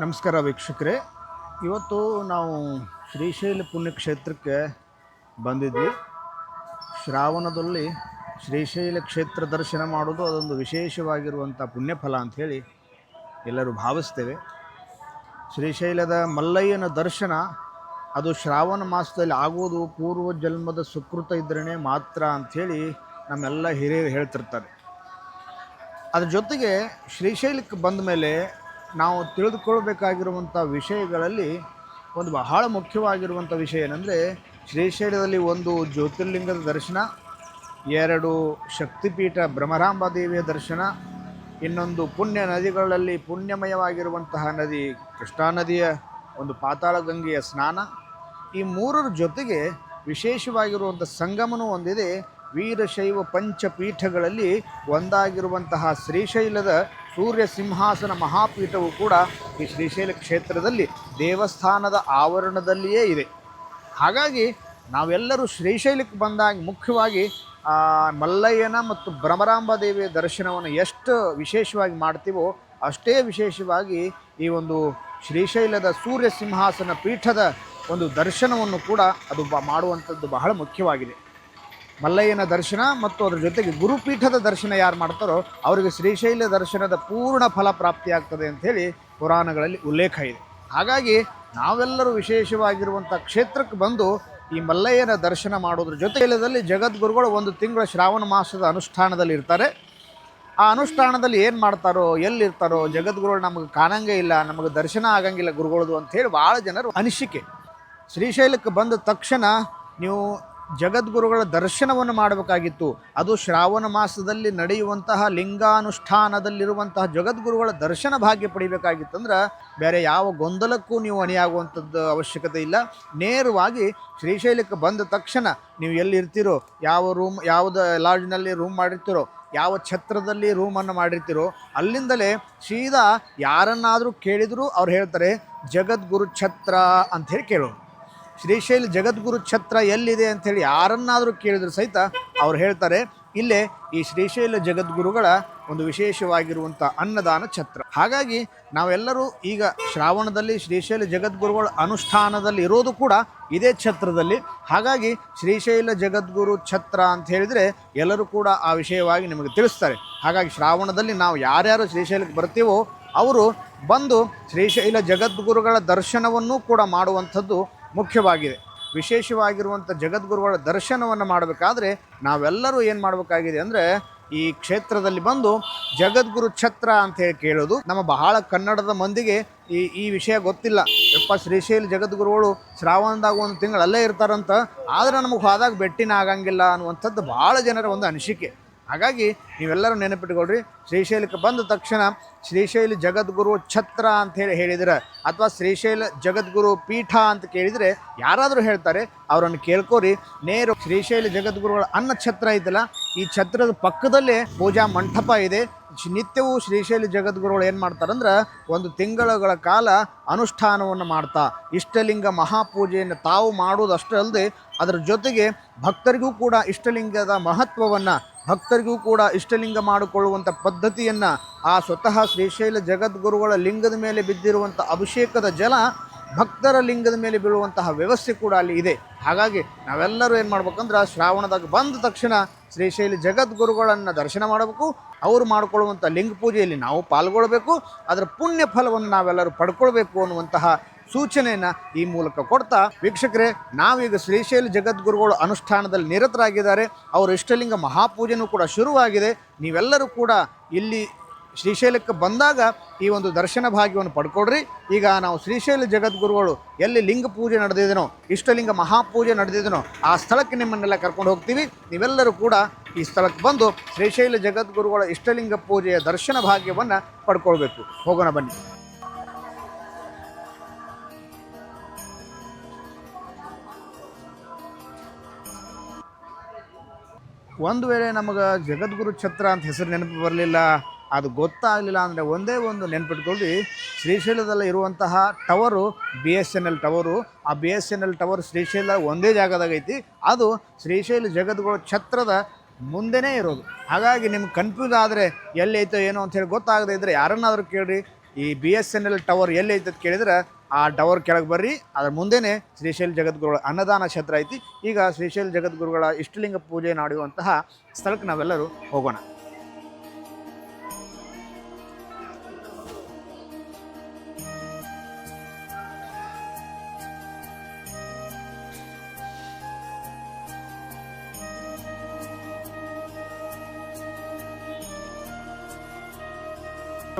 ನಮಸ್ಕಾರ ವೀಕ್ಷಕರೇ. ಇವತ್ತು ನಾವು ಶ್ರೀಶೈಲ ಪುಣ್ಯಕ್ಷೇತ್ರಕ್ಕೆ ಬಂದಿದ್ವಿ. ಶ್ರಾವಣದಲ್ಲಿ ಶ್ರೀಶೈಲ ಕ್ಷೇತ್ರ ದರ್ಶನ ಮಾಡೋದು ಅದೊಂದು ವಿಶೇಷವಾಗಿರುವಂಥ ಪುಣ್ಯಫಲ ಅಂಥೇಳಿ ಎಲ್ಲರೂ ಭಾವಿಸ್ತೇವೆ. ಶ್ರೀಶೈಲದ ಮಲ್ಲಯ್ಯನ ದರ್ಶನ ಅದು ಶ್ರಾವಣ ಮಾಸದಲ್ಲಿ ಆಗುವುದು ಪೂರ್ವ ಜನ್ಮದ ಸುಕೃತ ಇದ್ರೇ ಮಾತ್ರ ಅಂಥೇಳಿ ನಮ್ಮೆಲ್ಲ ಹಿರಿಯರು ಹೇಳ್ತಿರ್ತಾರೆ. ಅದ್ರ ಜೊತೆಗೆ ಶ್ರೀಶೈಲಕ್ಕೆ ಬಂದ ಮೇಲೆ ನಾವು ತಿಳಿದುಕೊಳ್ಬೇಕಾಗಿರುವಂಥ ವಿಷಯಗಳಲ್ಲಿ ಒಂದು ಬಹಳ ಮುಖ್ಯವಾಗಿರುವಂಥ ವಿಷಯ ಏನಂದರೆ ಶ್ರೀಶೈಲದಲ್ಲಿ ಒಂದು ಜ್ಯೋತಿರ್ಲಿಂಗದ ದರ್ಶನ, ಎರಡು ಶಕ್ತಿಪೀಠ ಭ್ರಮರಾಂಬ ದೇವಿಯ ದರ್ಶನ, ಇನ್ನೊಂದು ಪುಣ್ಯ ನದಿಗಳಲ್ಲಿ ಪುಣ್ಯಮಯವಾಗಿರುವಂತಹ ನದಿ ಕೃಷ್ಣಾ ನದಿಯ ಒಂದು ಪಾತಾಳ ಗಂಗೆಯ ಸ್ನಾನ. ಈ ಮೂರರ ಜೊತೆಗೆ ವಿಶೇಷವಾಗಿರುವಂಥ ಸಂಗಮನೂ ಒಂದಿದೆ. ವೀರಶೈವ ಪಂಚಪೀಠಗಳಲ್ಲಿ ಒಂದಾಗಿರುವಂತಹ ಶ್ರೀಶೈಲದ ಸೂರ್ಯ ಸಿಂಹಾಸನ ಮಹಾಪೀಠವು ಕೂಡ ಈ ಶ್ರೀಶೈಲ ಕ್ಷೇತ್ರದಲ್ಲಿ ದೇವಸ್ಥಾನದ ಆವರಣದಲ್ಲಿಯೇ ಇದೆ. ಹಾಗಾಗಿ ನಾವೆಲ್ಲರೂ ಶ್ರೀಶೈಲಕ್ಕೆ ಬಂದಾಗ ಮುಖ್ಯವಾಗಿ ಮಲ್ಲಯ್ಯನ ಮತ್ತು ಭ್ರಮರಾಂಬ ದೇವಿಯ ದರ್ಶನವನ್ನು ಎಷ್ಟು ವಿಶೇಷವಾಗಿ ಮಾಡ್ತೀವೋ ಅಷ್ಟೇ ವಿಶೇಷವಾಗಿ ಈ ಒಂದು ಶ್ರೀಶೈಲದ ಸೂರ್ಯ ಸಿಂಹಾಸನ ಪೀಠದ ಒಂದು ದರ್ಶನವನ್ನು ಕೂಡ ಅದು ಬ, ಮಾಡುವಂಥದ್ದು ಬಹಳ ಮುಖ್ಯವಾಗಿದೆ. ಮಲ್ಲಯ್ಯನ ದರ್ಶನ ಮತ್ತು ಅದರ ಜೊತೆಗೆ ಗುರುಪೀಠದ ದರ್ಶನ ಯಾರು ಮಾಡ್ತಾರೋ ಅವರಿಗೆ ಶ್ರೀಶೈಲ ದರ್ಶನದ ಪೂರ್ಣ ಫಲ ಪ್ರಾಪ್ತಿಯಾಗ್ತದೆ ಅಂಥೇಳಿ ಪುರಾಣಗಳಲ್ಲಿ ಉಲ್ಲೇಖ ಇದೆ. ಹಾಗಾಗಿ ನಾವೆಲ್ಲರೂ ವಿಶೇಷವಾಗಿರುವಂಥ ಕ್ಷೇತ್ರಕ್ಕೆ ಬಂದು ಈ ಮಲ್ಲಯ್ಯನ ದರ್ಶನ ಮಾಡೋದ್ರ ಜೊತೆಯಲ್ಲಿ ಜಗದ್ಗುರುಗಳು ಒಂದು ತಿಂಗಳ ಶ್ರಾವಣ ಮಾಸದ ಅನುಷ್ಠಾನದಲ್ಲಿ ಇರ್ತಾರೆ. ಆ ಅನುಷ್ಠಾನದಲ್ಲಿ ಏನು ಮಾಡ್ತಾರೋ, ಎಲ್ಲಿರ್ತಾರೋ, ಜಗದ್ಗುರುಗಳು ನಮಗೆ ಕಾಣಂಗೇ ಇಲ್ಲ, ನಮಗೆ ದರ್ಶನ ಆಗಂಗಿಲ್ಲ ಗುರುಗಳದು ಅಂಥೇಳಿ ಭಾಳ ಜನರು ಅನಿಸಿಕೆ. ಶ್ರೀಶೈಲಕ್ಕೆ ಬಂದ ತಕ್ಷಣ ನೀವು ಜಗದ್ಗುರುಗಳ ದರ್ಶನವನ್ನು ಮಾಡಬೇಕಾಗಿತ್ತು. ಅದು ಶ್ರಾವಣ ಮಾಸದಲ್ಲಿ ನಡೆಯುವಂತಹ ಲಿಂಗಾನುಷ್ಠಾನದಲ್ಲಿರುವಂತಹ ಜಗದ್ಗುರುಗಳ ದರ್ಶನ ಭಾಗ್ಯ ಪಡಿಬೇಕಾಗಿತ್ತಂದ್ರೆ ಬೇರೆ ಯಾವ ಗೊಂದಲಕ್ಕೂ ನೀವು ಅಣಿಯಾಗುವಂಥದ್ದು ಅವಶ್ಯಕತೆ ಇಲ್ಲ. ನೇರವಾಗಿ ಶ್ರೀಶೈಲಕ್ಕೆ ಬಂದ ತಕ್ಷಣ ನೀವು ಎಲ್ಲಿರ್ತೀರೋ ಯಾವ ರೂಮ್ ಯಾವುದ ಲಾಡ್ಜ್ನಲ್ಲಿ ರೂಮ್ ಮಾಡಿರ್ತೀರೋ, ಯಾವ ಛತ್ರದಲ್ಲಿ ರೂಮನ್ನು ಮಾಡಿರ್ತೀರೋ, ಅಲ್ಲಿಂದಲೇ ಸೀದಾ ಯಾರನ್ನಾದರೂ ಕೇಳಿದರೂ ಅವ್ರು ಹೇಳ್ತಾರೆ, ಜಗದ್ಗುರು ಛತ್ರ ಅಂಥೇಳಿ ಕೇಳೋರು. ಶ್ರೀಶೈಲ ಜಗದ್ಗುರು ಛತ್ರ ಎಲ್ಲಿದೆ ಅಂಥೇಳಿ ಯಾರನ್ನಾದರೂ ಕೇಳಿದ್ರು ಸಹಿತ ಅವ್ರು ಹೇಳ್ತಾರೆ, ಇಲ್ಲೇ ಈ ಶ್ರೀಶೈಲ ಜಗದ್ಗುರುಗಳ ಒಂದು ವಿಶೇಷವಾಗಿರುವಂಥ ಅನ್ನದಾನ ಛತ್ರ. ಹಾಗಾಗಿ ನಾವೆಲ್ಲರೂ ಈಗ ಶ್ರಾವಣದಲ್ಲಿ ಶ್ರೀಶೈಲ ಜಗದ್ಗುರುಗಳ ಅನುಷ್ಠಾನದಲ್ಲಿ ಇರೋದು ಕೂಡ ಇದೇ ಛತ್ರದಲ್ಲಿ. ಹಾಗಾಗಿ ಶ್ರೀಶೈಲ ಜಗದ್ಗುರು ಛತ್ರ ಅಂತ ಹೇಳಿದರೆ ಎಲ್ಲರೂ ಕೂಡ ಆ ವಿಷಯವಾಗಿ ನಿಮಗೆ ತಿಳಿಸ್ತಾರೆ. ಹಾಗಾಗಿ ಶ್ರಾವಣದಲ್ಲಿ ನಾವು ಯಾರ್ಯಾರು ಶ್ರೀಶೈಲಕ್ಕೆ ಬರ್ತೀವೋ ಅವರು ಬಂದು ಶ್ರೀಶೈಲ ಜಗದ್ಗುರುಗಳ ದರ್ಶನವನ್ನೂ ಕೂಡ ಮಾಡುವಂಥದ್ದು ಮುಖ್ಯವಾಗಿದೆ. ವಿಶೇಷವಾಗಿರುವಂಥ ಜಗದ್ಗುರುಗಳ ದರ್ಶನವನ್ನು ಮಾಡಬೇಕಾದ್ರೆ ನಾವೆಲ್ಲರೂ ಏನು ಮಾಡಬೇಕಾಗಿದೆ ಅಂದರೆ ಈ ಕ್ಷೇತ್ರದಲ್ಲಿ ಬಂದು ಜಗದ್ಗುರು ಛತ್ರ ಅಂತ ಹೇಳಿ ಕೇಳೋದು. ನಮ್ಮ ಬಹಳ ಕನ್ನಡದ ಮಂದಿಗೆ ಈ ಈ ವಿಷಯ ಗೊತ್ತಿಲ್ಲ. ಯಪ್ಪ ಶ್ರೀಶೈಲ ಜಗದ್ಗುರುಗಳು ಶ್ರಾವಣದಾಗ ಒಂದು ತಿಂಗಳು ಅಲ್ಲೇ ಇರ್ತಾರಂತ. ಆದರೆ ನಮಗೆ ಹೋದಾಗ ಬೆಟ್ಟಿನ ಆಗಂಗಿಲ್ಲ ಅನ್ನುವಂಥದ್ದು ಭಾಳ ಜನರ ಒಂದು ಅನಿಸಿಕೆ. ಹಾಗಾಗಿ ನೀವೆಲ್ಲರೂ ನೆನಪಿಟ್ಕೊಳ್ರಿ, ಶ್ರೀಶೈಲಕ್ಕೆ ಬಂದ ತಕ್ಷಣ ಶ್ರೀಶೈಲ ಜಗದ್ಗುರು ಛತ್ರ ಅಂತ ಹೇಳಿ ಹೇಳಿದ್ರೆ, ಅಥವಾ ಶ್ರೀಶೈಲ ಜಗದ್ಗುರು ಪೀಠ ಅಂತ ಕೇಳಿದರೆ ಯಾರಾದರೂ ಹೇಳ್ತಾರೆ, ಅವರನ್ನು ಕೇಳ್ಕೋರಿ. ನೇರು ಶ್ರೀಶೈಲ ಜಗದ್ಗುರುಗಳ ಅನ್ನ ಛತ್ರ ಐತಲ್ಲ, ಈ ಛತ್ರದ ಪಕ್ಕದಲ್ಲೇ ಪೂಜಾ ಮಂಟಪ ಇದೆ. ನಿತ್ಯವೂ ಶ್ರೀಶೈಲ ಜಗದ್ಗುರುಗಳು ಏನು ಮಾಡ್ತಾರಂದ್ರೆ ಒಂದು ತಿಂಗಳುಗಳ ಕಾಲ ಅನುಷ್ಠಾನವನ್ನು ಮಾಡ್ತಾ, ಇಷ್ಟಲಿಂಗ ಮಹಾಪೂಜೆಯನ್ನು ತಾವು ಮಾಡೋದಷ್ಟೇ ಅಲ್ಲದೆ ಅದರ ಜೊತೆಗೆ ಭಕ್ತರಿಗೂ ಕೂಡ ಇಷ್ಟಲಿಂಗದ ಮಹತ್ವವನ್ನು, ಭಕ್ತರಿಗೂ ಕೂಡ ಇಷ್ಟಲಿಂಗ ಮಾಡಿಕೊಳ್ಳುವಂಥ ಪದ್ಧತಿಯನ್ನು, ಆ ಸ್ವತಃ ಶ್ರೀಶೈಲ ಜಗದ್ಗುರುಗಳ ಲಿಂಗದ ಮೇಲೆ ಬಿದ್ದಿರುವಂಥ ಅಭಿಷೇಕದ ಜಲ ಭಕ್ತರ ಲಿಂಗದ ಮೇಲೆ ಬೀಳುವಂತಹ ವ್ಯವಸ್ಥೆ ಕೂಡ ಅಲ್ಲಿ ಇದೆ. ಹಾಗಾಗಿ ನಾವೆಲ್ಲರೂ ಏನು ಮಾಡ್ಬೇಕಂದ್ರೆ ಶ್ರಾವಣದಾಗ ಬಂದ ತಕ್ಷಣ ಶ್ರೀಶೈಲ ಜಗದ್ಗುರುಗಳನ್ನು ದರ್ಶನ ಮಾಡಬೇಕು ಅವರು ಮಾಡಿಕೊಳ್ಳುವಂಥ ಲಿಂಗ ಪೂಜೆಯಲ್ಲಿ ನಾವು ಪಾಲ್ಗೊಳ್ಬೇಕು, ಅದರ ಪುಣ್ಯ ಫಲವನ್ನು ನಾವೆಲ್ಲರೂ ಪಡ್ಕೊಳ್ಬೇಕು ಅನ್ನುವಂತಹ ಸೂಚನೆಯನ್ನು ಈ ಮೂಲಕ ಕೊಡ್ತಾ ವೀಕ್ಷಕರೇ, ನಾವೀಗ ಶ್ರೀಶೈಲ ಜಗದ್ಗುರುಗಳು ಅನುಷ್ಠಾನದಲ್ಲಿ ನಿರತರಾಗಿದ್ದಾರೆ. ಅವರ ಇಷ್ಟಲಿಂಗ ಮಹಾಪೂಜೆನೂ ಕೂಡ ಶುರುವಾಗಿದೆ. ನೀವೆಲ್ಲರೂ ಕೂಡ ಇಲ್ಲಿ ಶ್ರೀಶೈಲಕ್ಕೆ ಬಂದಾಗ ಈ ಒಂದು ದರ್ಶನ ಭಾಗ್ಯವನ್ನು ಪಡ್ಕೊಳ್ರಿ ಈಗ ನಾವು ಶ್ರೀಶೈಲ ಜಗದ್ಗುರುಗಳು ಎಲ್ಲಿ ಲಿಂಗ ಪೂಜೆ ನಡೆದಿದೆನೋ ಇಷ್ಟಲಿಂಗ ಮಹಾಪೂಜೆ ನಡೆದಿದೆನೋ, ಆ ಸ್ಥಳಕ್ಕೆ ನಿಮ್ಮನ್ನೆಲ್ಲ ಕರ್ಕೊಂಡು ಹೋಗ್ತೀವಿ. ನೀವೆಲ್ಲರೂ ಕೂಡ ಈ ಸ್ಥಳಕ್ಕೆ ಬಂದು ಶ್ರೀಶೈಲ ಜಗದ್ಗುರುಗಳ ಇಷ್ಟಲಿಂಗ ಪೂಜೆಯ ದರ್ಶನ ಭಾಗ್ಯವನ್ನು ಪಡ್ಕೊಳ್ಬೇಕು. ಹೋಗೋಣ ಬನ್ನಿ. ಒಂದು ವೇಳೆ ನಮಗೆ ಜಗದ್ಗುರು ಛತ್ರ ಅಂತ ಹೆಸರು ನೆನಪು ಬರಲಿಲ್ಲ. ಅದು ಗೊತ್ತಾಗಲಿಲ್ಲ ಅಂದರೆ ಒಂದೇ ಒಂದು ನೆನ್ಪಿಟ್ಕೊಳ್ಳಿ ಶ್ರೀಶೈಲದಲ್ಲಿ ಇರುವಂತಹ tower B S N L tower. ಆ B S N L tower Srisaila ಒಂದೇ ಜಾಗದಾಗ ಐತಿ. ಅದು ಶ್ರೀಶೈಲ ಜಗದ್ಗುರು ಛತ್ರದ ಮುಂದೆನೇ ಇರೋದು. ಹಾಗಾಗಿ ನಿಮ್ಗೆ ಕನ್ಫ್ಯೂಸ್ ಆದರೆ ಎಲ್ಲೈತೋ ಏನೋ ಅಂತ ಹೇಳಿ ಗೊತ್ತಾಗದೇ ಇದ್ದರೆ ಯಾರನ್ನಾದರೂ ಕೇಳಿರಿ. ಈ B S N L tower ಎಲ್ಲಿ ಐತೆ ಅಂತ ಕೇಳಿದ್ರೆ ಆ ಟವರ್ ಕೆಳಗೆ ಬರ್ರಿ. ಅದ್ರ ಮುಂದೆನೇ ಶ್ರೀಶೈಲ ಜಗದ್ಗುರುಗಳ ಅನ್ನದಾನ ಕ್ಷೇತ್ರ ಐತಿ. ಈಗ ಶ್ರೀಶೈಲ ಜಗದ್ಗುರುಗಳ ಇಷ್ಟಲಿಂಗ ಪೂಜೆ ನಡೆಯುವಂತಹ ಸ್ಥಳಕ್ಕೆ ನಾವೆಲ್ಲರೂ ಹೋಗೋಣ.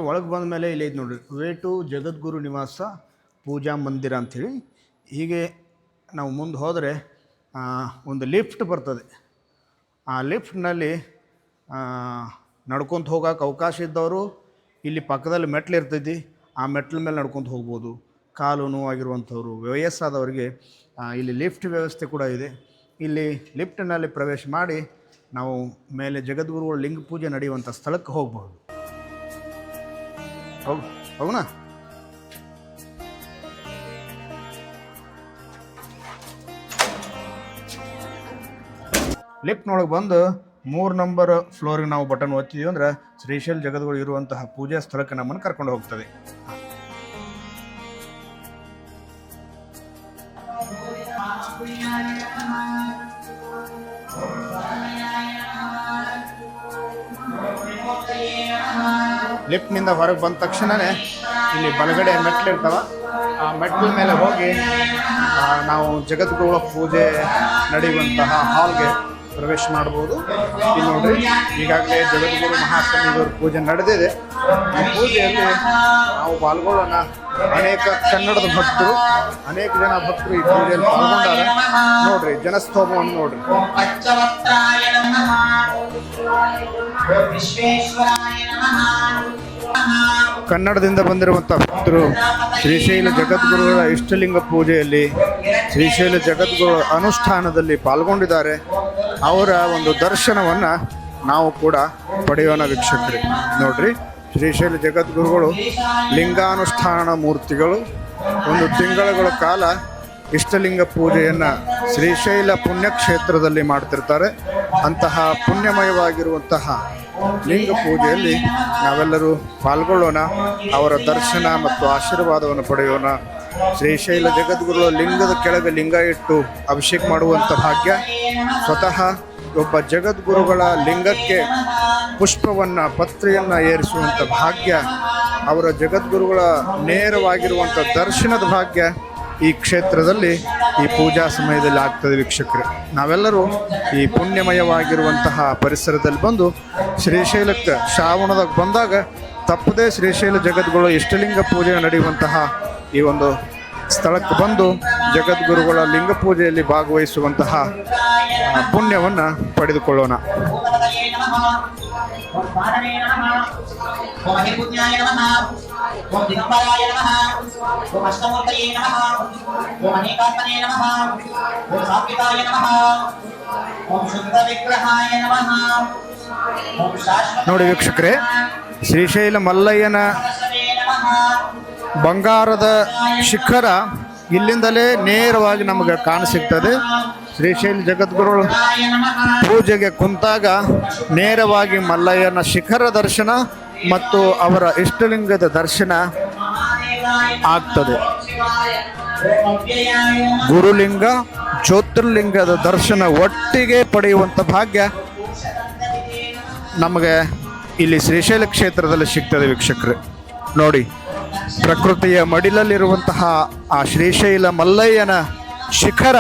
ಒಳಗೆ ಬಂದ ಮೇಲೆ ಇಲ್ಲಿ ಇದು ನೋಡಿರಿ. ವೇ ಟು ಜಗದ್ಗುರು ನಿವಾಸ ಪೂಜಾ ಮಂದಿರ ಅಂಥೇಳಿ. ಹೀಗೆ ನಾವು ಮುಂದೆ ಹೋದರೆ ಒಂದು ಲಿಫ್ಟ್ ಬರ್ತದೆ. ಆ ಲಿಫ್ಟ್ನಲ್ಲಿ ನಡ್ಕೊತ ಹೋಗೋಕೆ ಅವಕಾಶ ಇದ್ದವರು, ಇಲ್ಲಿ ಪಕ್ಕದಲ್ಲಿ ಮೆಟ್ಲು ಇರ್ತೈತಿ, ಆ ಮೆಟ್ಲ ಮೇಲೆ ನಡ್ಕೊತ ಹೋಗ್ಬೋದು. ಕಾಲು ನೋವಾಗಿರುವಂಥವ್ರು, ವಯಸ್ಸಾದವರಿಗೆ ಇಲ್ಲಿ ಲಿಫ್ಟ್ ವ್ಯವಸ್ಥೆ ಕೂಡ ಇದೆ. ಇಲ್ಲಿ ಲಿಫ್ಟ್ನಲ್ಲಿ ಪ್ರವೇಶ ಮಾಡಿ, ನಾವು ಮೇಲೆ ಜಗದ್ಗುರುಗಳು ಲಿಂಗ ಪೂಜೆ ನಡೆಯುವಂಥ ಸ್ಥಳಕ್ಕೆ ಹೋಗ್ಬೋದು. ಹೋಗು ಲಿಫ್ಟ್ ಲಿಫ್ಟ್ನೊಳಗೆ ಬಂದು ಮೂರು ನಂಬರ್ ಫ್ಲೋರಿಗೆ ನಾವು ಬಟನ್ ಒತ್ತಿದೀವಿ ಅಂದ್ರೆ ಶ್ರೀಶೈಲ್ ಜಗದ್ಗುರು ಇರುವಂತಹ ಪೂಜಾ ಸ್ಥಳಕ್ಕೆ ನಮ್ಮನ್ನು ಕರ್ಕೊಂಡು ಹೋಗ್ತದೆ. ಲಿಫ್ಟ್ನಿಂದ ಹೊರಗೆ ಬಂದ ತಕ್ಷಣವೇ ಇಲ್ಲಿ ಬಲಗಡೆ ಮೆಟ್ಲು ಇರ್ತಾವ. ಆ ಮೆಟ್ಲ ಮೇಲೆ ಹೋಗಿ ನಾವು ಜಗದ್ಗುರುಗಳ ಪೂಜೆ ನಡೆಯುವಂತಹ ಹಾಲ್ಗೆ ಪ್ರವೇಶ ಮಾಡ್ಬೋದು ಇಲ್ಲಿ ನೋಡ್ರಿ, ಈಗಾಗಲೇ ಜಗದ್ಗುರು ಮಹಾಸ್ವಾಮಿಗಳ ಪೂಜೆ ನಡೆದಿದೆ. ಈ ಪೂಜೆಯಲ್ಲಿ ನಾವು ಪಾಲ್ಗೊಳ್ಳೋಣ. ಅನೇಕ ಕನ್ನಡದ ಭಕ್ತರು, ಅನೇಕ ಜನ ಭಕ್ತರು ಈ ಪೂಜೆಯಲ್ಲಿ ಪಾಲ್ಗೊಂಡಾರೆ. ನೋಡ್ರಿ, ಜನಸ್ತೋಮವನ್ನು ನೋಡ್ರಿ. ವಿಶ್ವೇಶ್ವರಾಯ ನಮಃ ಕನ್ನಡದಿಂದ ಬಂದಿರುವಂಥ ಭಕ್ತರು, ಶ್ರೀಶೈಲ ಜಗದ್ಗುರುಗಳ ಇಷ್ಟಲಿಂಗ ಪೂಜೆಯಲ್ಲಿ ಶ್ರೀಶೈಲ ಜಗದ್ಗುರು ಅನುಷ್ಠಾನದಲ್ಲಿ ಪಾಲ್ಗೊಂಡಿದ್ದಾರೆ. ಅವರ ಒಂದು ದರ್ಶನವನ್ನು ನಾವು ಕೂಡ ಪಡೆಯೋಣ ವೀಕ್ಷಕರಿ. ನೋಡ್ರಿ, ಶ್ರೀಶೈಲ ಜಗದ್ಗುರುಗಳು ಲಿಂಗಾನುಷ್ಠಾನ ಮೂರ್ತಿಗಳು. ಒಂದು ತಿಂಗಳುಗಳ ಕಾಲ ಇಷ್ಟಲಿಂಗ ಪೂಜೆಯನ್ನು ಶ್ರೀಶೈಲ ಪುಣ್ಯಕ್ಷೇತ್ರದಲ್ಲಿ ಮಾಡ್ತಿರ್ತಾರೆ. ಅಂತಹ ಪುಣ್ಯಮಯವಾಗಿರುವಂತಹ ಲಿಂಗ ಪೂಜೆಯಲ್ಲಿ ನಾವೆಲ್ಲರೂ ಪಾಲ್ಗೊಳ್ಳೋಣ, ಅವರ ದರ್ಶನ ಮತ್ತು ಆಶೀರ್ವಾದವನ್ನು ಪಡೆಯೋಣ. ಶ್ರೀಶೈಲ ಜಗದ್ಗುರುಗಳ ಲಿಂಗದ ಕೆಳಗೆ ಲಿಂಗ ಇಟ್ಟು ಅಭಿಷೇಕ ಮಾಡುವಂಥ ಭಾಗ್ಯ. ಸ್ವತಃ ಒಬ್ಬ ಜಗದ್ಗುರುಗಳ ಲಿಂಗಕ್ಕೆ ಪುಷ್ಪವನ್ನು, ಪತ್ರೆಯನ್ನು ಏರಿಸುವಂಥ ಭಾಗ್ಯ, ಅವರ ಜಗದ್ಗುರುಗಳ ನೇರವಾಗಿರುವಂಥ ದರ್ಶನದ ಭಾಗ್ಯ. ಈ ಕ್ಷೇತ್ರದಲ್ಲಿ ಈ ಪೂಜಾ ಸಮಯದಲ್ಲಿ ಆಗ್ತದೆ ವೀಕ್ಷಕರೇ. ನಾವೆಲ್ಲರೂ ಈ ಪುಣ್ಯಮಯವಾಗಿರುವಂತಹ ಪರಿಸರದಲ್ಲಿ ಬಂದು ಶ್ರೀಶೈಲಕ್ಕೆ ಶ್ರಾವಣದಾಗ ಬಂದಾಗ ತಪ್ಪದೇ ಶ್ರೀಶೈಲ ಜಗದ್ಗುರು ಇಷ್ಟಲಿಂಗ ಪೂಜೆ ನಡೆಯುವಂತಹ ಈ ಒಂದು ಸ್ಥಳಕ್ಕೆ ಬಂದು ಜಗದ್ಗುರುಗಳ ಲಿಂಗ ಪೂಜೆಯಲ್ಲಿ ಭಾಗವಹಿಸುವಂತಹ ಪುಣ್ಯವನ್ನು ಪಡೆದುಕೊಳ್ಳೋಣ. ನಮಃ ನಮಃ ನಮಃ ನಮಃ ಓಂ ಅಷ್ಟಮೂರ್ತಯೇ ನಮಃ ಓಂ ಅನೇಕಾತ್ಮನೇ ನಮಃ ನಮಃ ನೋಡಿ ವೀಕ್ಷಕರೇ ಶ್ರೀಶೈಲ ಮಲ್ಲಯ್ಯನ ಬಂಗಾರದ ಶಿಖರ ಇಲ್ಲಿಂದಲೇ ನೇರವಾಗಿ ನಮಗೆ ಕಾಣಸಿಗ್ತದೆ. ಶ್ರೀಶೈಲ ಜಗದ್ಗುರು ಪೂಜೆಗೆ ಕುಂತಾಗ ನೇರವಾಗಿ ಮಲ್ಲಯ್ಯನ ಶಿಖರ ದರ್ಶನ ಮತ್ತು ಅವರ ಇಷ್ಟಲಿಂಗದ ದರ್ಶನ ಆಗ್ತದೆ. ಗುರುಲಿಂಗ, ಜ್ಯೋತಿರ್ಲಿಂಗದ ದರ್ಶನ ಒಟ್ಟಿಗೆ ಪಡೆಯುವಂಥ ಭಾಗ್ಯ ನಮಗೆ ಇಲ್ಲಿ ಶ್ರೀಶೈಲ ಕ್ಷೇತ್ರದಲ್ಲಿ ಸಿಗ್ತದೆ ವೀಕ್ಷಕರು. ನೋಡಿ, ಪ್ರಕೃತಿಯ ಮಡಿಲಲ್ಲಿರುವಂತಹ ಆ ಶ್ರೀಶೈಲ ಮಲ್ಲಯ್ಯನ ಶಿಖರ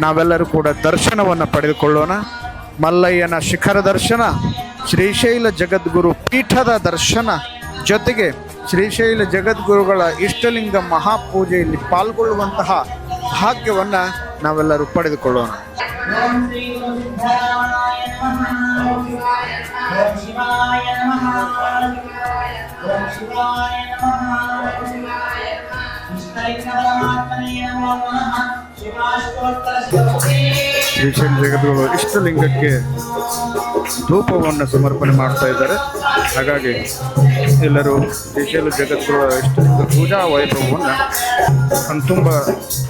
ನಾವೆಲ್ಲರೂ ಕೂಡ ದರ್ಶನವನ್ನು ಪಡೆದುಕೊಳ್ಳೋಣ. ಮಲ್ಲಯ್ಯನ ಶಿಖರ ದರ್ಶನ, ಶ್ರೀಶೈಲ ಜಗದ್ಗುರು ಪೀಠದ ದರ್ಶನ ಜೊತೆಗೆ ಶ್ರೀಶೈಲ ಜಗದ್ಗುರುಗಳ ಇಷ್ಟಲಿಂಗ ಮಹಾಪೂಜೆಯಲ್ಲಿ ಪಾಲ್ಗೊಳ್ಳುವಂತಹ ಭಾಗ್ಯವನ್ನು ನಾವೆಲ್ಲರೂ ಪಡೆದುಕೊಳ್ಳೋಣ. ಶಿವಾಯ ಶ್ರೀಶೈಲ ಜಗದ್ಗುರು ಇಷ್ಟಲಿಂಗಕ್ಕೆ ಧೂಪವನ್ನು ಸಮರ್ಪಣೆ ಮಾಡ್ತಾ ಇದ್ದಾರೆ. ಹಾಗಾಗಿ ಎಲ್ಲರೂ ಶ್ರೀಶೈಲ ಜಗದ್ಗುರು ಇಷ್ಟಲಿಂಗ ಪೂಜಾ ವೈಭವವನ್ನು ತುಂಬ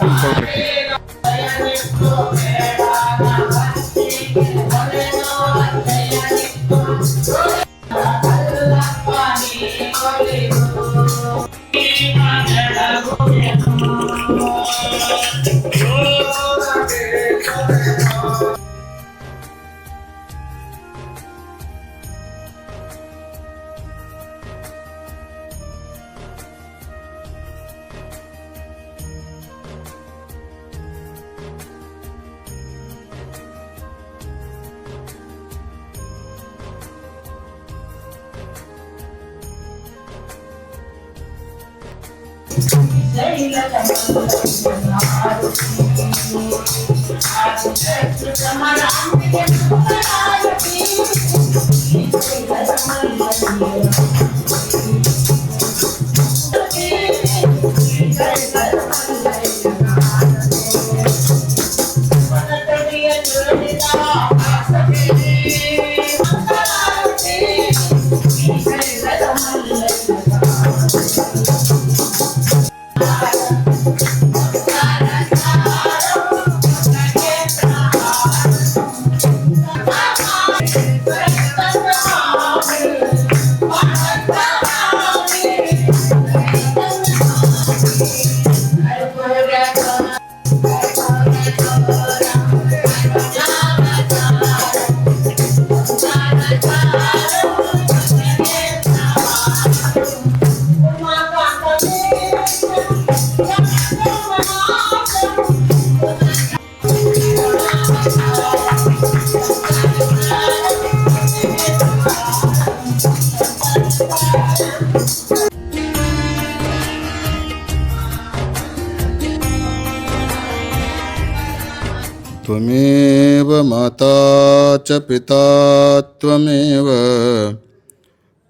ತುಂಬಿಕೊಳ್ಬೇಕು Thank you. त्वमेव माता च पिता त्वमेव।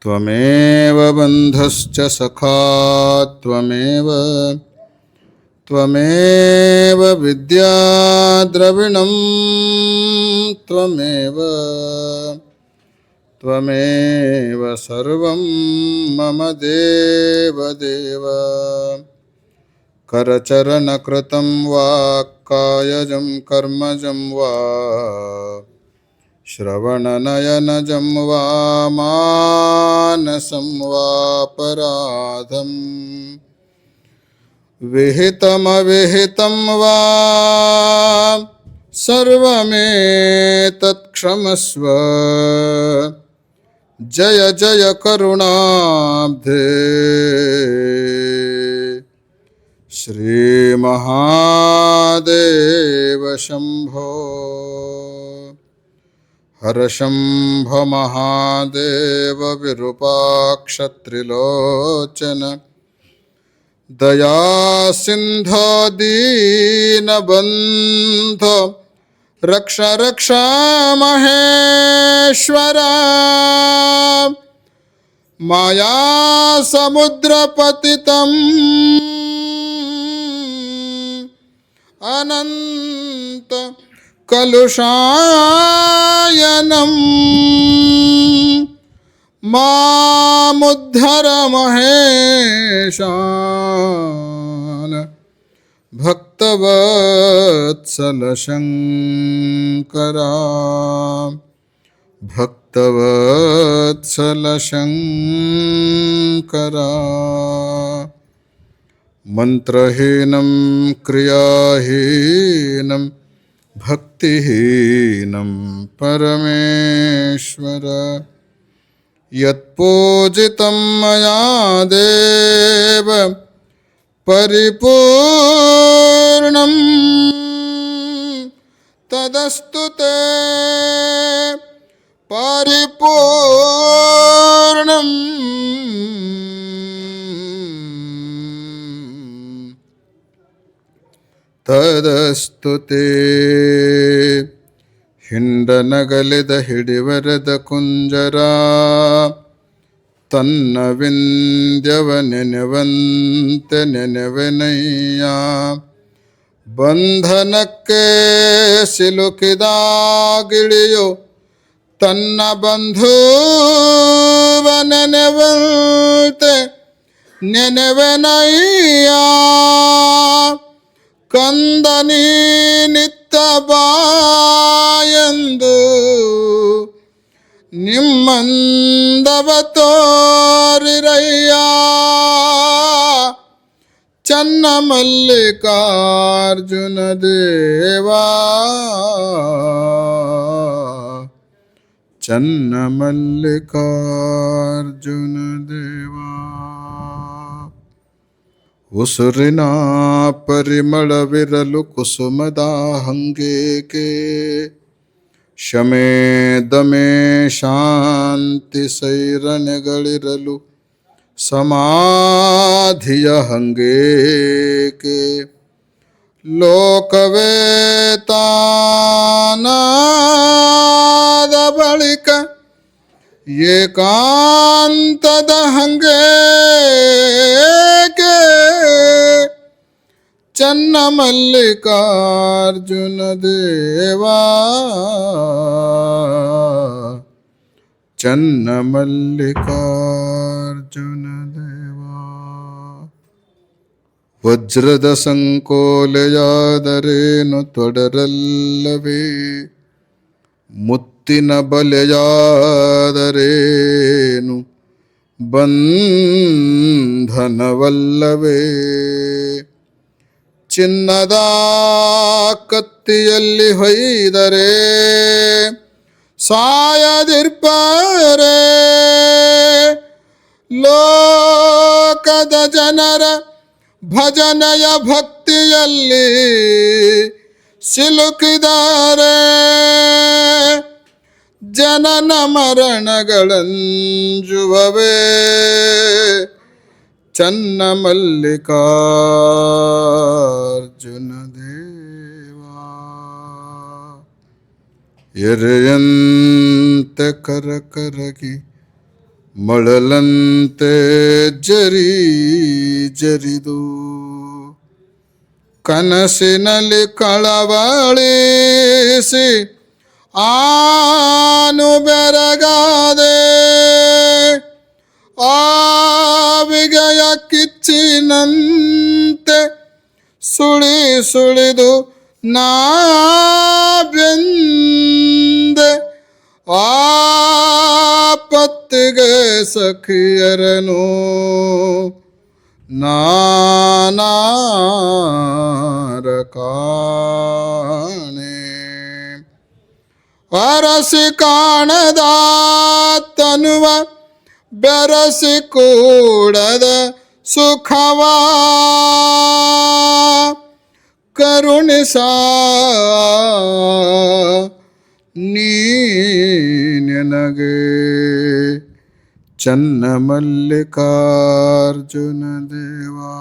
त्वमेव बन्धश्च सखा त्वमेव। त्वमेव विद्याद्रविणं त्वमेव। त्वमेव सर्वं मम देवदेव। करचरणकृतं वा कायजं कर्मजं वा श्रवणनयनजं वा मानसं वापराधम् विहितमविहितं वा सर्वमेतत्क्षमस्व जय जय करुणाब्धे। श्रीमहादेव दया हरशम्भमहादेवविरूपाक्षत्रिलोचन। दीन दीनबन्ध रक्ष रक्षा महेश्वरा माया समुद्रपतितम् अनन्त कलुषायनं मामुद्धर महेशान भक्तवत्सलशङ्करा। भक्तवत्सलशङ्करा। मन्त्रहीनं क्रियाहीनं भक्तिहीनं परमेश्वर। यत्पूजितं मया देव परिपूर्णं। तदस्तु ते परिपूर्णम्। ತದಸ್ತು ತೇ. ಹಿಂಡನಗಲಿದ ಹಿಡಿವರದ ಕುಂಜರ, ತನ್ನ ವಿಂದ್ಯವ ನೆನೆವಂತೆ ನೆನೆವೆನಯ್ಯ ಬಂಧನಕ್ಕೆ ಸಿಲುಕಿದ ಗಿಳಿಯು ತನ್ನ ಬಂಧುವ ನೆನೆವಂತೆ ನೆನೆವೆನಯ್ಯ ಕಂದನಿ ನಿತ್ತ ಬಾಯಂದು ನಿಮ್ಮಂದವ ತೋರಿರಯ್ಯ ಚನ್ನ ಮಲ್ಲಿಕಾರ್ಜುನ ದೇವಾ ಚನ್ನ ಮಲ್ಲಿಕಾರ್ಜುನ ದೇವಾ ಉಸುರಿನ ಪರಿಮಳವಿರಲು ಕುಸುಮದ ಹಂಗೇಕೆ? ಶಮೇ ದಮೇ ಶಾಂತಿ ಸೈರಣೆಗಳಿರಲು ಸಮಾಧಿಯ ಹಂಗೇಕೆ? ಲೋಕವೇತಾನಾದ ಬಳಿಕ ಏಕಾಂತದ ಹಂಗೇಕೆ ಚನ್ನ ಮಲ್ಲಿಕಾರ್ಜುನ ದೇವಾ ಚನ್ನ ಮಲ್ಲಿಕಾರ್ಜುನ ದೇವಾ ವಜ್ರದ ಸಂಕೋಲೆಯಾದರೇನು ತೊಡರಲ್ಲವೇ ಮುತ್ತಿನ ಬಲೆಯಾದರೇನು? ಬಂಧನವಲ್ಲವೇ? ಚಿನ್ನದ ಕತ್ತಿಯಲ್ಲಿ ಹೊಯ್ದರೆ ಸಾಯದಿರ್ಪರೆ ಲೋಕದ ಜನರ ಭಜನೆಯ ಭಕ್ತಿಯಲ್ಲಿ ಸಿಲುಕಿದ್ದಾರೆ ಜನನ ಮರಣಗಳಂಜುವವೇ. ಚನ್ನ ಮಲ್ಲಿಕಾರ್ಜುನ ದೇವಾ. ಎರೆಯಂತೆ ಕರಕರಗಿ ಮಳಲಂತೆ ಜರಿ ಜರಿದು. ಕನಸಿನಲ್ಲಿ ಕಳವಳಿಸಿ ಆನು ಬೆರಗಾದೆ ಆವಿಗೆಯ ಕಿಚ್ಚಿನಂತೆ ಸುಳಿ ಸುಳಿದು ನಾ ಬೆಂದೆ ಆಪತ್ತಿಗೆ ಸಖಿಯರನು ನಾನಾರ ಕಾಣೆ ಅರಸಿ ಕಾಣದ ತನುವ ಬೆರಸಿ ಕೂಡದ ಸುಖವ. ಕರುಣಿಸ ನನಗೆ ಚನ್ನ ಮಲ್ಲಿಕಾರ್ಜುನ ದೇವಾ.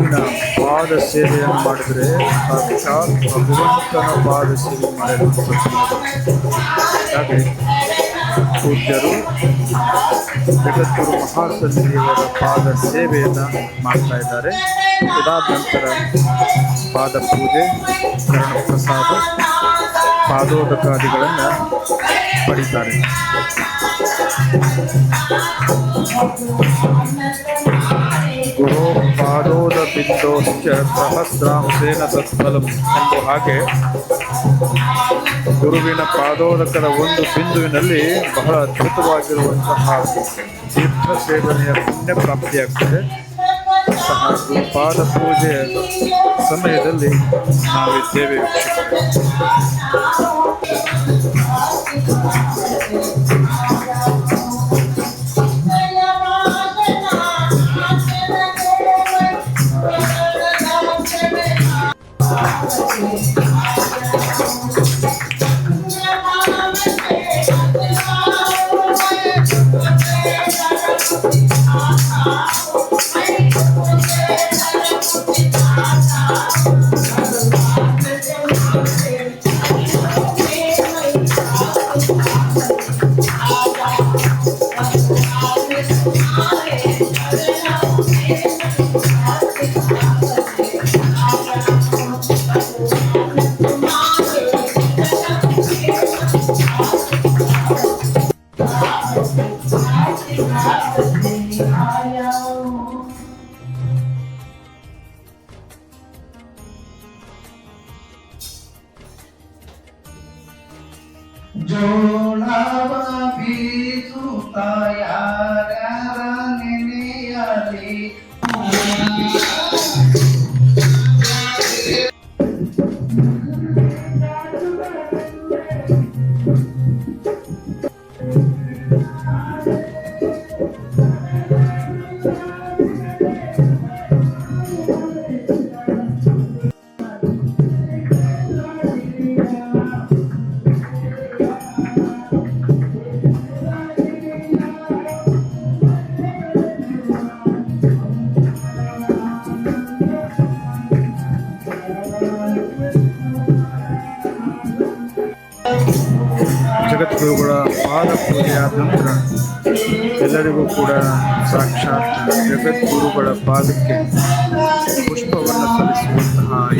ಗುರುವಿನ ಪಾದ ಸೇವೆಯನ್ನು ಮಾಡಿದರೆ ಸಾಕ್ಷಾತ್ ಭಗವಂತನ ಪಾದ ಸೇವೆ ಮಾಡಲು ಹಾಗೆ ಪೂಜ್ಯರು ಜಗದ್ಗುರು ಮಹಾಸನ್ನಿಧಿಯವರ ಪಾದ ಸೇವೆಯನ್ನು ಮಾಡ್ತಾ ಇದ್ದಾರೆ. ಇದಾದ ನಂತರ ಪಾದ ಪೂಜೆ, ಕರ್ಣ ಪ್ರಸಾದ, ಪಾದೋದಕಾದಿಗಳನ್ನು ಪಡಿತಾರೆ. ಗುರು ಪಾದೋದ ಬಿಂದೋಶ್ಚ ಸಹಸ್ರಾಂಶೇನ ತತ್ಫಲಂ ಎಂದು ಹಾಗೆ ಗುರುವಿನ ಪಾದೋದಕರ ಒಂದು ಬಿಂದುವಿನಲ್ಲಿ ಬಹಳ ಅದ್ಭುತವಾಗಿರುವಂತಹ ತೀರ್ಥ ಸೇವನೆಯ ಪುಣ್ಯ ಪ್ರಾಪ್ತಿಯಾಗ್ತದೆ ಅಂತಹ ಗುರುಪಾದ ಪೂಜೆಯ ಸಮಯದಲ್ಲಿ ನಾವಿದ್ದೇವೆ. ಜಗದ್ಗುರುಗಳ ಪೂಜೆ ಆದ ನಂತರ ಎಲ್ಲರಿಗೂ ಕೂಡ ಸಾಕ್ಷಾತ್ ಜಗದ್ಗುರುಗಳ ಪಾದಕ್ಕೆ ಪುಷ್ಪವನ್ನು ಸಲ್ಲಿಸುವಂತಹ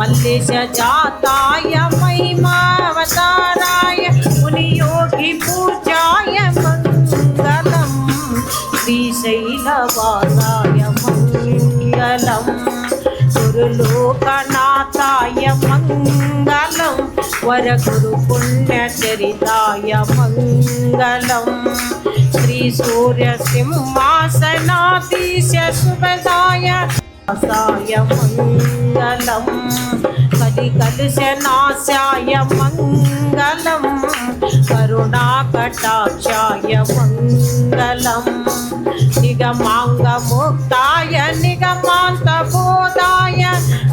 మల్లేశ జాతాయ మహిమావతారాయ ముని యోగి పూజాయ మంగళం శ్రీశైలవాసాయ మంగళం గురులోకనాథాయ మంగళం వరగురు పుణ్యచరితాయ మంగళం సాయమంగళం కలి కలుషనాశాయ మంగళం కరుణాకటాక్షాయ మంగళం నిగమాంగముక్తాయ నిగమాంతబోధాయ.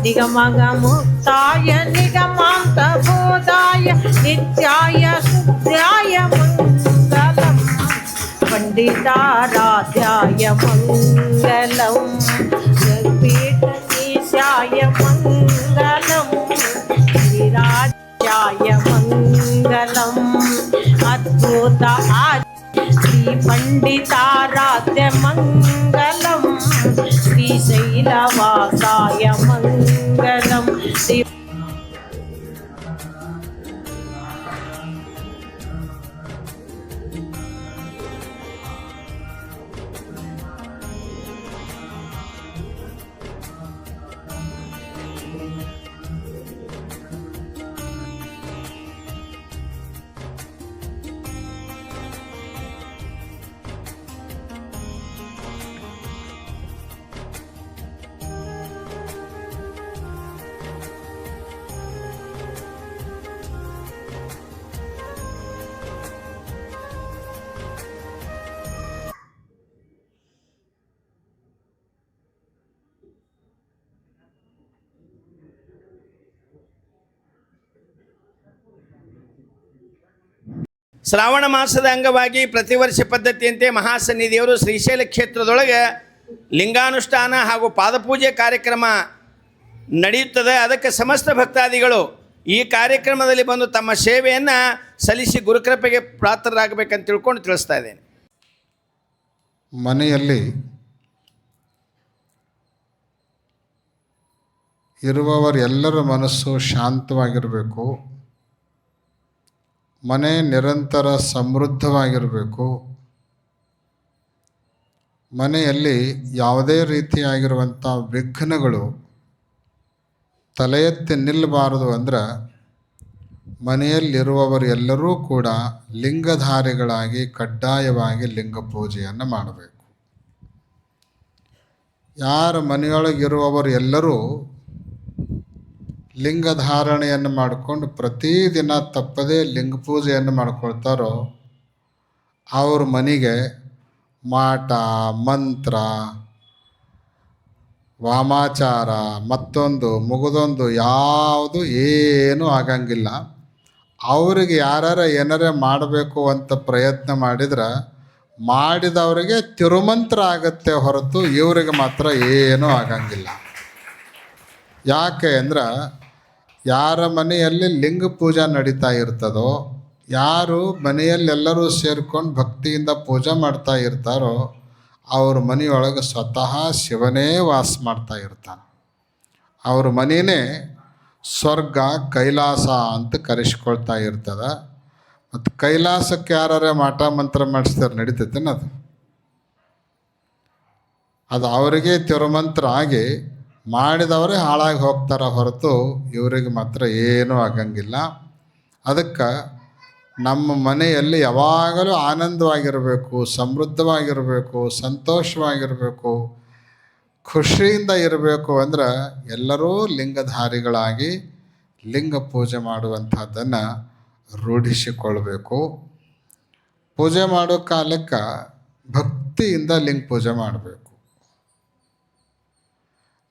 నిగమంగముక్తాయ నిగమాంతబోధాయ. నిత్యాయ శుద్ధ్యాయ మంగళం పండితారాధ్యాయ మంగళం జగపీఠీశాయ మంగళం శ్రీరాజ్యాయ మంగళం అద్భుత శ్రీ పండితారాధ్య మంగళం శ్రీశైలవాసాయ మంగళం ಶ್ರಾವಣ ಮಾಸದ ಅಂಗವಾಗಿ ಪ್ರತಿ ವರ್ಷ ಪದ್ಧತಿಯಂತೆ ಮಹಾಸನ್ನಿಧಿಯವರು ಶ್ರೀಶೈಲ ಕ್ಷೇತ್ರದೊಳಗೆ ಲಿಂಗಾನುಷ್ಠಾನ ಹಾಗೂ ಪಾದಪೂಜೆ ಕಾರ್ಯಕ್ರಮ ನಡೆಯುತ್ತದೆ. ಅದಕ್ಕೆ ಸಮಸ್ತ ಭಕ್ತಾದಿಗಳು ಈ ಕಾರ್ಯಕ್ರಮದಲ್ಲಿ ಬಂದು ತಮ್ಮ ಸೇವೆಯನ್ನು ಸಲ್ಲಿಸಿ ಗುರುಕೃಪೆಗೆ ಪಾತ್ರರಾಗಬೇಕಂತ ತಿಳ್ಕೊಂಡು ತಿಳಿಸ್ತಾ ಇದ್ದೇನೆ. ಮನೆಯಲ್ಲಿ ಇರುವವರೆಲ್ಲರ ಮನಸ್ಸು ಶಾಂತವಾಗಿರಬೇಕು. ಮನೆ ನಿರಂತರ ಸಮೃದ್ಧವಾಗಿರಬೇಕು. ಮನೆಯಲ್ಲಿ ಯಾವುದೇ ರೀತಿಯಾಗಿರುವಂಥ ವಿಘ್ನಗಳು ತಲೆ ಎತ್ತಿ ನಿಲ್ಲಬಾರದು ಅಂದ್ರೆ ಮನೆಯಲ್ಲಿರುವವರೆಲ್ಲರೂ ಕೂಡ ಲಿಂಗಧಾರಿಗಳಾಗಿ ಕಡ್ಡಾಯವಾಗಿ ಲಿಂಗ ಪೂಜೆಯನ್ನು ಮಾಡಬೇಕು. ಯಾರ ಮನೆಯೊಳಗಿರುವವರು ಎಲ್ಲರೂ ಲಿಂಗಧಾರಣೆಯನ್ನು ಮಾಡಿಕೊಂಡು ಪ್ರತಿದಿನ ತಪ್ಪದೇ ಲಿಂಗ ಪೂಜೆಯನ್ನು ಮಾಡ್ಕೊಳ್ತಾರೋ ಅವ್ರ ಮನೆಗೆ ಮಾಟ, ಮಂತ್ರ, ವಾಮಾಚಾರ, ಮತ್ತೊಂದು, ಮುಗಿದೊಂದು, ಯಾವುದು ಏನೂ ಆಗಂಗಿಲ್ಲ. ಅವ್ರಿಗೆ ಯಾರ್ಯಾರ ಏನಾರೇ ಮಾಡಬೇಕು ಅಂತ ಪ್ರಯತ್ನ ಮಾಡಿದ್ರೆ ಮಾಡಿದವರಿಗೆ ತಿರುಮಂತ್ರ ಆಗತ್ತೆ ಹೊರತು ಇವರಿಗೆ ಮಾತ್ರ ಏನೂ ಆಗಂಗಿಲ್ಲ. ಯಾಕೆ ಅಂದ್ರೆ ಯಾರ ಮನೆಯಲ್ಲಿ ಲಿಂಗ ಪೂಜೆ ನಡೀತಾ ಇರ್ತದೋ, ಯಾರು ಮನೆಯಲ್ಲೆಲ್ಲರೂ ಸೇರ್ಕೊಂಡು ಭಕ್ತಿಯಿಂದ ಪೂಜೆ ಮಾಡ್ತಾ ಇರ್ತಾರೋ, ಅವ್ರ ಮನೆಯೊಳಗೆ ಸ್ವತಃ ಶಿವನೇ ವಾಸ ಮಾಡ್ತಾ ಇರ್ತಾನೆ. ಅವ್ರ ಮನೆಯೇ ಸ್ವರ್ಗ, ಕೈಲಾಸ ಅಂತ ಕರೆಸ್ಕೊಳ್ತಾ ಇರ್ತದೆ. ಮತ್ತು ಕೈಲಾಸಕ್ಕೆ ಯಾರ ಮಾಟ ಮಂತ್ರ ಮಾಡಿಸ್ತಾರೆ ನಡೀತೈತೆ ಅದು? ಅದು ಅವರಿಗೆ ತಿರುಮಂತ್ರ ಆಗಿ ಮಾಡಿದವರೇ ಹಾಳಾಗಿ ಹೋಗ್ತಾರ ಹೊರತು ಇವರಿಗೆ ಮಾತ್ರ ಏನೂ ಆಗಂಗಿಲ್ಲ. ಅದಕ್ಕೆ ನಮ್ಮ ಮನೆಯಲ್ಲಿ ಯಾವಾಗಲೂ ಆನಂದವಾಗಿರಬೇಕು, ಸಮೃದ್ಧವಾಗಿರಬೇಕು, ಸಂತೋಷವಾಗಿರಬೇಕು, ಖುಷಿಯಿಂದ ಇರಬೇಕು ಅಂದ್ರೆ ಎಲ್ಲರೂ ಲಿಂಗಧಾರಿಗಳಾಗಿ ಲಿಂಗ ಪೂಜೆ ಮಾಡುವಂಥದ್ದನ್ನು ರೂಢಿಸಿಕೊಳ್ಬೇಕು. ಪೂಜೆ ಮಾಡೋ ಕಾಲಕ್ಕೆ ಭಕ್ತಿಯಿಂದ ಲಿಂಗ ಪೂಜೆ ಮಾಡಬೇಕು.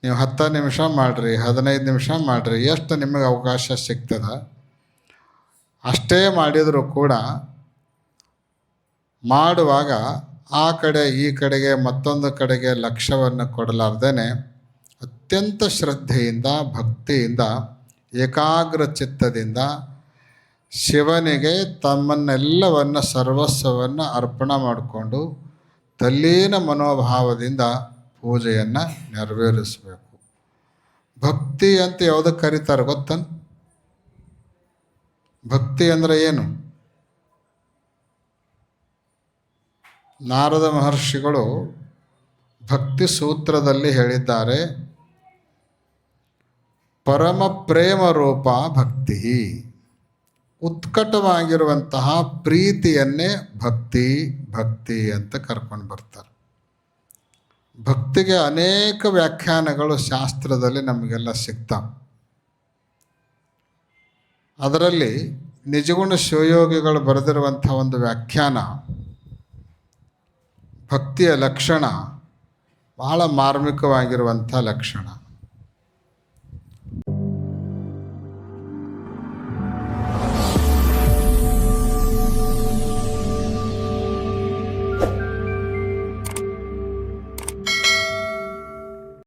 ನೀವು ಹತ್ತು ನಿಮಿಷ ಮಾಡಿರಿ, ಹದಿನೈದು ನಿಮಿಷ ಮಾಡಿರಿ, ಎಷ್ಟು ನಿಮಗೆ ಅವಕಾಶ ಸಿಗ್ತದ? ಅಷ್ಟೇ ಮಾಡಿದರೂ ಕೂಡ ಮಾಡುವಾಗ ಆ ಕಡೆ, ಈ ಕಡೆಗೆ, ಮತ್ತೊಂದು ಕಡೆಗೆ ಲಕ್ಷ್ಯವನ್ನು ಕೊಡಲಾರ್ದೇ ಅತ್ಯಂತ ಶ್ರದ್ಧೆಯಿಂದ, ಭಕ್ತಿಯಿಂದ, ಏಕಾಗ್ರ ಚಿತ್ತದಿಂದ ಶಿವನಿಗೆ ತಮ್ಮನ್ನೆಲ್ಲವನ್ನು ಸರ್ವಸ್ವವನ್ನು ಅರ್ಪಣೆ ಮಾಡಿಕೊಂಡು ತಲ್ಲೀನ ಮನೋಭಾವದಿಂದ ಪೂಜೆಯನ್ನು ನೆರವೇರಿಸಬೇಕು. ಭಕ್ತಿ ಅಂತ ಯಾವುದಕ್ಕೆ ಕರೀತಾರೆ ಗೊತ್ತನ್ ಭಕ್ತಿ ಅಂದರೆ ಏನು? ನಾರದ ಮಹರ್ಷಿಗಳು ಭಕ್ತಿ ಸೂತ್ರದಲ್ಲಿ ಹೇಳಿದ್ದಾರೆ, ಪರಮ ಪ್ರೇಮ ರೂಪ ಭಕ್ತಿ. ಉತ್ಕಟವಾಗಿರುವಂತಹ ಪ್ರೀತಿಯನ್ನೇ ಭಕ್ತಿ ಭಕ್ತಿ ಅಂತ ಕರ್ಕೊಂಡು ಬರ್ತಾರೆ. ಭಕ್ತಿಗೆ ಅನೇಕ ವ್ಯಾಖ್ಯಾನಗಳು ಶಾಸ್ತ್ರದಲ್ಲಿ ನಮಗೆಲ್ಲ ಸಿಗ್ತಾವೆ ಅದರಲ್ಲಿ ನಿಜಗುಣ ಶಿವಯೋಗಿಗಳು ಬರೆದಿರುವಂಥ ಒಂದು ವ್ಯಾಖ್ಯಾನ, ಭಕ್ತಿಯ ಲಕ್ಷಣ ಬಹಳ ಮಾರ್ಮಿಕವಾಗಿರುವಂಥ ಲಕ್ಷಣ.